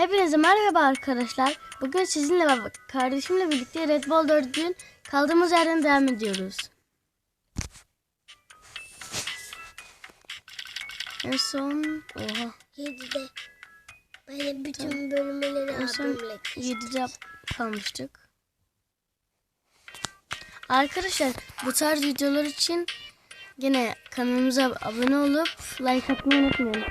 Hepinize merhaba arkadaşlar. Bugün sizinle ve kardeşimle birlikte Red Bull 4'ün kaldığımız yerden devam ediyoruz. En son oha 7'de. Ben bütün bölümleri en son abimle. 7'de kalmıştık. Arkadaşlar bu tarz videolar için yine kanalımıza abone olup like atmayı unutmayın.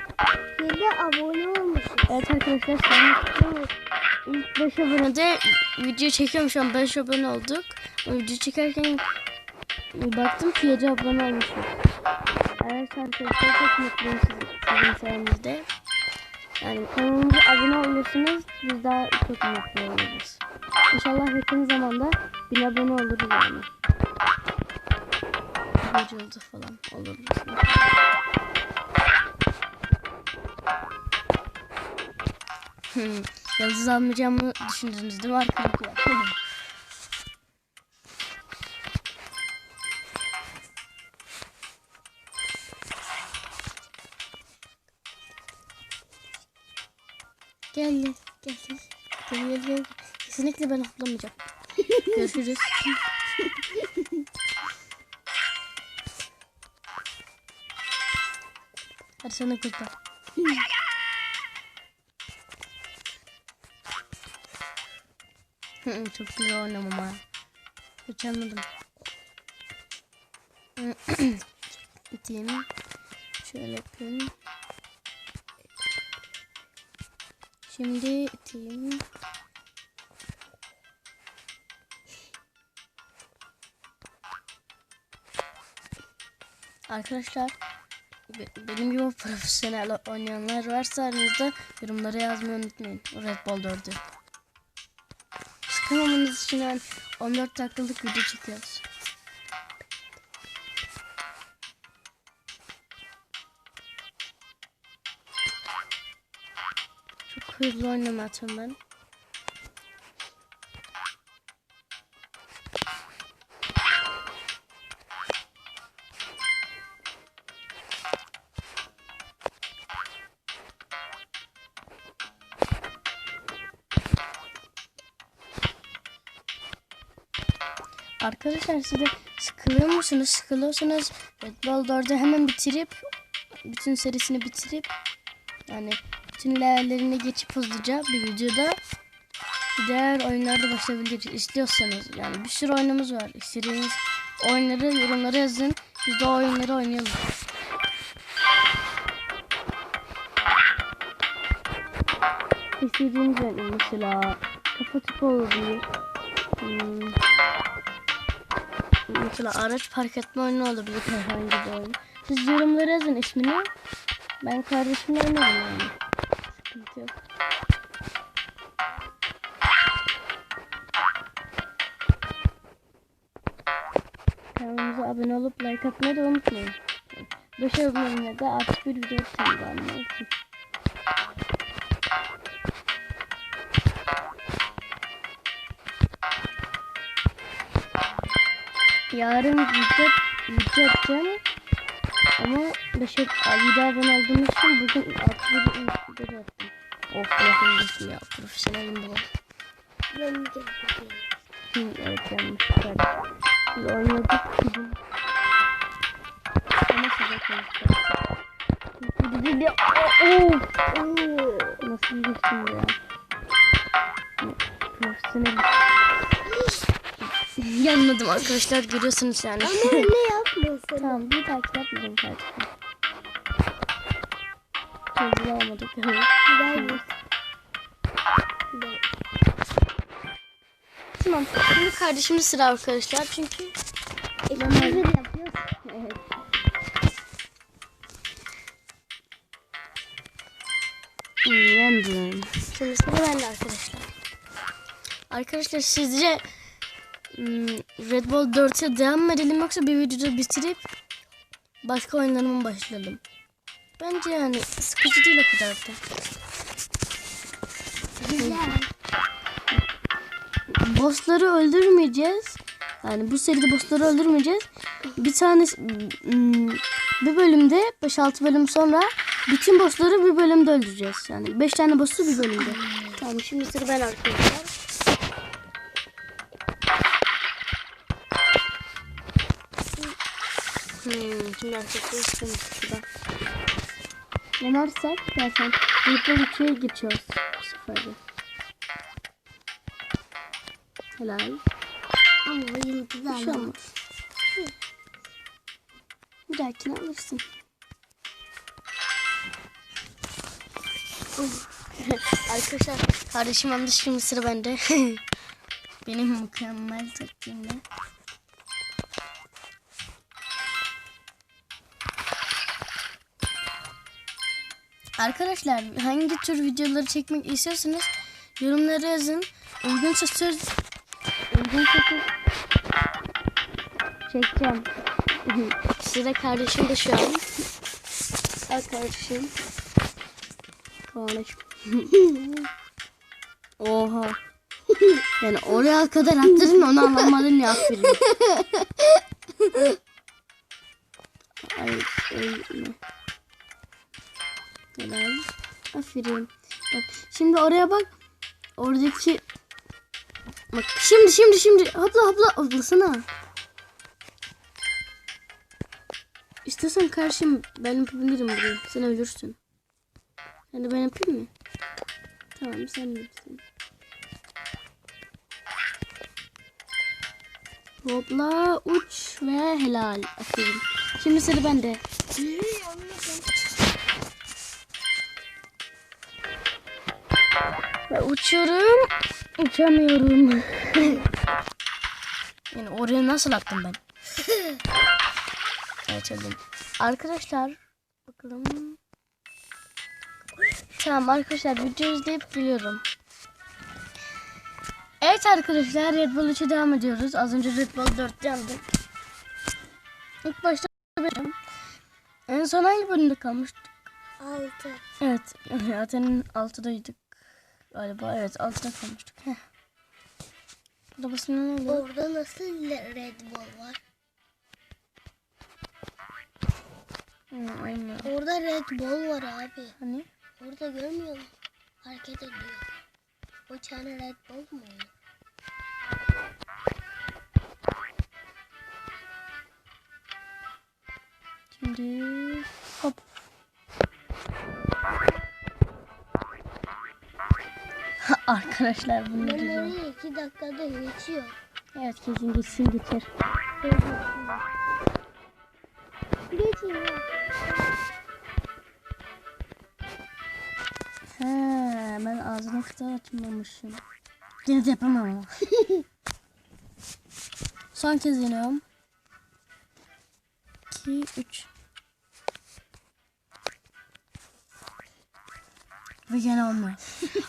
7 abone olmuşum. Evet arkadaşlar sonra ilk 5 abonede video çekiyorum şu an 5 abone olduk. O video çekerken baktım ki 7 abone olmuşuz. Evet arkadaşlar çok mutluyum sizin, sayenizde. Yani kanalımıza abone olursanız biz daha çok mutlu oluruz. İnşallah yakın zamanda 1000 abone oluruz yani. Bir yılda falan oluruz. Yıldız almayacağımı düşündünüz değil mi arkadaşlar? gel gel gel. Gel gel gel. Kesinlikle ben hoplamayacağım. Görüşürüz. Hadi sana kurtar. Çok güzel oynamam ha. Hiç anladım. İteyim. Şöyle yapayım. Şimdi iteyim. Arkadaşlar be- benim gibi profesyonel oynayanlar varsa aranızda yorumlara yazmayı unutmayın. Red Bull 4'ü. Sıkılmamanız için yani 14 dakikalık video çekiyoruz. Çok hızlı oynama atıyorum ben. Arkadaşlar siz de sıkılıyor musunuz? Sıkılıyorsanız Red Bull 4'ü hemen bitirip bütün serisini bitirip yani bütün levellerini geçip hızlıca bir videoda diğer oyunlarda başlayabiliriz. İstiyorsanız yani bir sürü oyunumuz var. İstediğiniz oyunları yorumlara yazın. Biz de o oyunları oynayalım. İstediğiniz oyun mesela kafa tipi olabilir. Hmm. Mesela araç park etme oyunu olabilir herhangi bir oyun. Siz yorumlara yazın ismini. Ben kardeşimle oynarım yani. Sıkıntı yok. Kanalımıza abone olup like atmayı da unutmayın. 5 aboneyle de artık bir video atacağım Yarın video, video atacağım. Ama 5 video abone olduğum için bugün artık bir video attım. Of lafım düştüm ya. Profesyonelim bu. Ben de yapayım. Hı, evet yanlış çıkardım. Biz oynadık bizim. Ama size de of. Nasıl geçtim ya? Profesyonel. Yanladım arkadaşlar görüyorsunuz yani. Ama öyle yapmasın. tamam bir takip yapmayacağım kardeşim. Hızlı olmadık. Tamam. Şimdi kardeşimin sıra arkadaşlar çünkü Ben böyle yapıyorsun. Evet. Hmm, Yandım. Şimdi sıra bende arkadaşlar. Arkadaşlar sizce Red Bull 4'e devam edelim yoksa bir videoda bitirip başka oyunlarıma başlayalım? Bence yani sıkıcı değil o kadar da. Güzel. Bossları öldürmeyeceğiz. Yani bu seride bossları öldürmeyeceğiz. Bir tane hmm, bir bölümde 5-6 bölüm sonra Bütün bossları bir bölümde öldüreceğiz. Yani 5 tane boss'u bir bölümde. Tamam şimdi sıra ben arkadaşlar. Hmm, şimdi arkadaşlar sıkıntı şurada. Yenersek zaten Triple 2'ye geçiyoruz bu sefer de. Helal. Ama yıldız Bir şey olmaz. Bir dahakine alırsın. Arkadaşlar kardeşim aldı şimdi sıra bende. Benim mükemmel taktiğimle. Arkadaşlar hangi tür videoları çekmek istiyorsanız yorumlara yazın. Uygunsa söz uygunsa söz çekeceğim. Sıra kardeşim de şu an. Al. Oha. Yani oraya kadar attırdın onu anlamadın ya. Aferin. Bak şimdi oraya bak. Oradaki Bak şimdi şimdi şimdi hopla hopla hoplasana. İstersen karşım ben yapabilirim burayı. Sen ölürsün. Yani ben yapayım mı? Tamam sen bilirsin. Hopla uç ve helal. Aferin. Şimdi sıra bende. Uçuyorum. Uçamıyorum. yani oraya nasıl attım ben? Evet öldüm. Arkadaşlar bakalım. Tamam arkadaşlar video izleyip geliyorum. Evet arkadaşlar Red Bull 3'e devam ediyoruz. Az önce Red Bull 4 yandı. İlk başta benim. En son hangi bölümde kalmıştık? Altı. Evet zaten 6'daydık. Galiba evet 6'da kalmıştık. Heh. Burada basına ne oluyor? Orada nasıl Red Bull var? Hı, aynen. Orada Red Bull var abi. Hani? Orada görmüyor musun? Hareket ediyor. O tane Red Bull mu? Şimdi Arkadaşlar bunu Ben güzel. oraya iki dakikada geçiyor. Evet kesin geçsin geçer. Geçiyor. He, ben ağzına kadar açmamışım. De yapamam ama. Son kez iniyorum. 2, 3. Ve gene olmuyor.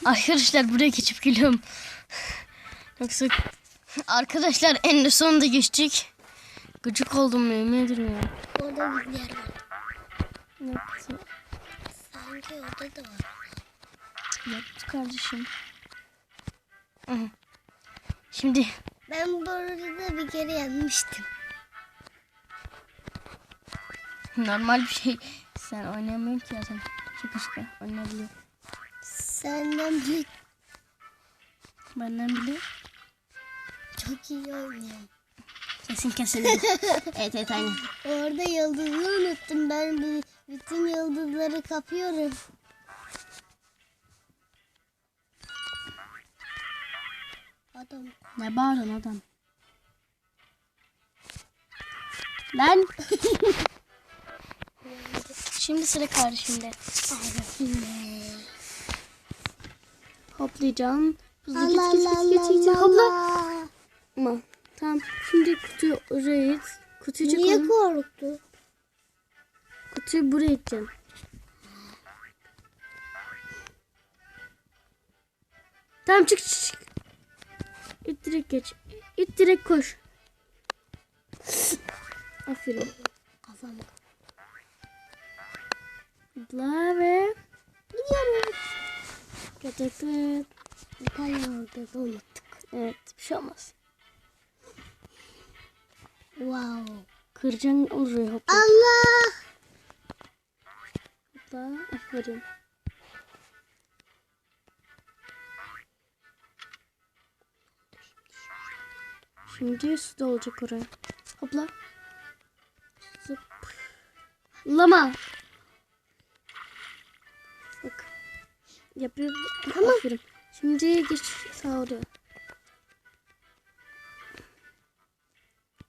Arkadaşlar buraya geçip geliyorum. Yoksa arkadaşlar en sonunda geçecek. Gıcık oldum yemin ederim ya. Orada bir yer var. Yoksa Sanki orada da var. Yaptı kardeşim. Şimdi Ben burada bir kere yenmiştim. normal bir şey. Sen oynayamıyorsun ki zaten. Şaka şaka oynayabiliyor. Senden büyük Benden bile çok iyi oynuyorum. kesin kesin. evet evet aynen. Orada yıldızı unuttum. Ben bütün yıldızları kapıyorum. Adam. Ne bağırıyorsun adam? Lan. Şimdi sıra kardeşimde. Hoplayacağım. Hızlı git git git git git. Hopla. Ama tamam. Şimdi kutuyu oraya it. Kutuyu Niye çekelim. korktu? Kutuyu buraya iteceğim. Tamam çık çık çık. İt direkt geç. İt direkt koş. Aferin. Kafam. Zıpla ve gidiyoruz. Tane orada da unuttuk. Evet bir şey olmaz. Wow. Kıracaksın olur ya hopla. Allah. Hopla. Aferin. Şimdi su da olacak oraya. Hopla. Zıp. Lama. Yapıyor. Tamam. Aferin. Şimdi geç sağ oraya.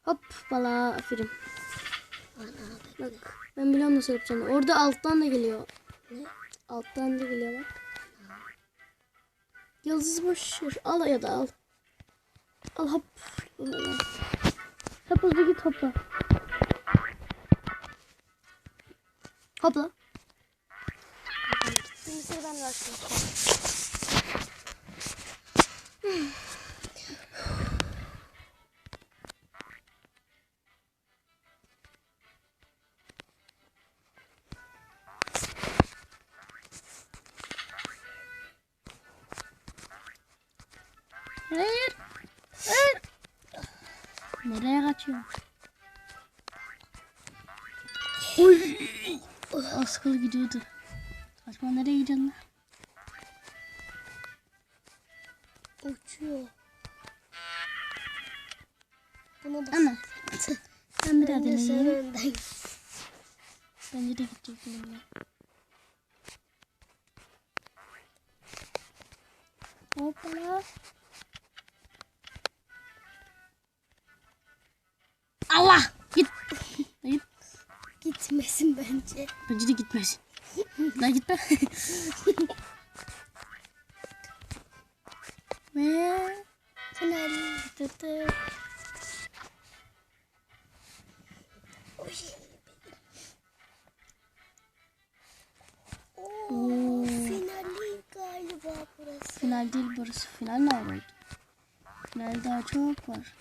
Hop bala aferin. Bak ben biliyorum nasıl yapacağını. Orada alttan da geliyor. Ne? Alttan da geliyor bak. Yıldız boş ver. Al ya da al. Al hop. Hop hızlı git hopla. Hopla. Şimdi sıra ben başlayacağım. Hayır. Hayır. Nereye kaçıyor? Oy. Az kıl gidiyordu. Kaçma nereye gidiyorsun lan? Uçuyor. Bunu da Ana. Ben bir daha deneyeyim. Bence de gidecek benimle. Hoppala. Allah! Git. Git. Gitmesin bence. Bence de gitmesin. La gitme. Ve galiba burası. final değil burası. Final ne oldu? Final daha çok var.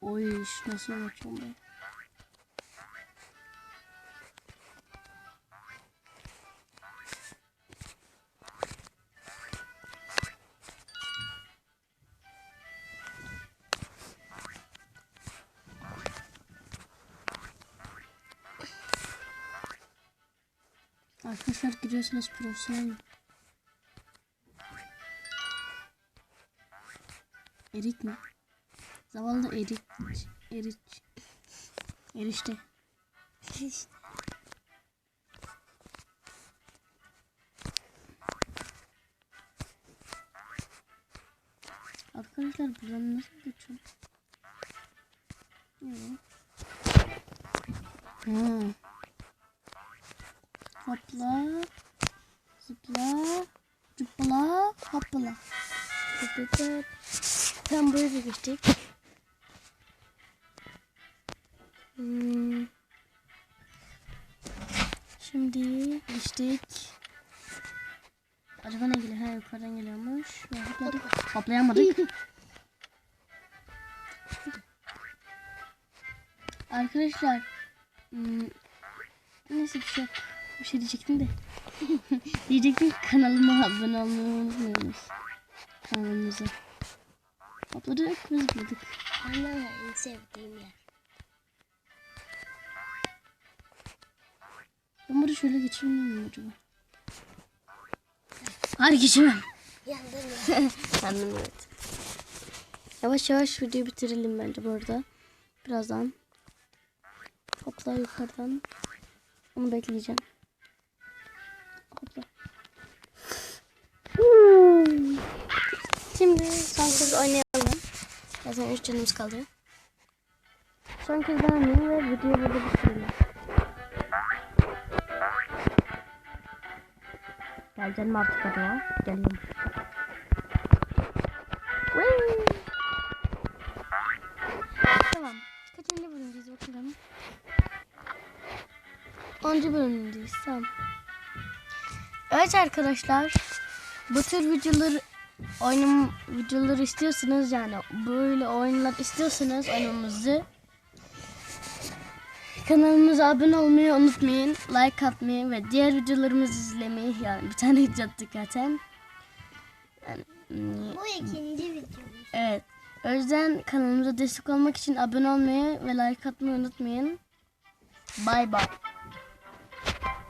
Oy nasıl yapacağım ben? Arkadaşlar giriyorsunuz profesyonel. Erik mi? Zavallı erik. Erik. Erişte. İşte. Arkadaşlar buradan nasıl geçiyor? Hmm. Hmm. Hopla. Zıpla. Zıpla. Hopla. Zıpla. Tam buraya geçtik. Hmm. Şimdi geçtik. Acaba ne geliyor? Ha yukarıdan geliyormuş. Hopladık. Hoplayamadık. Arkadaşlar. Hmm, neyse bir şey yok. Bir şey diyecektim de. diyecektim kanalıma abone olmayı unutmayınız. Kanalımıza. Hopladık ve zıpladık. Ana en sevdiğim yer. Ben burada şöyle geçeyim mi acaba? Hayır geçemem. Yandın mı? Kendim evet. Yavaş yavaş videoyu bitirelim bence bu arada. Birazdan. Hopla yukarıdan. Onu bekleyeceğim. Hopla. Hmm. Şimdi son kez oynayalım. Zaten 3 canımız kaldı. Son kez ben oynayayım ve videoyu burada bitirelim. Gel canım artık hadi ya. Geliyorum. Tamam. Kaçıncı bölümdeyiz bakalım. 10. bölümdeyiz. Tamam. Evet arkadaşlar. Bu tür videoları oynam videoları istiyorsanız yani böyle oyunlar istiyorsanız oynamamızı kanalımıza abone olmayı unutmayın. Like atmayı ve diğer videolarımızı izlemeyi yani bir tane video attık zaten. Yani, hmm, Bu ikinci videomuz. Evet. O yüzden kanalımıza destek olmak için abone olmayı ve like atmayı unutmayın. Bay bay.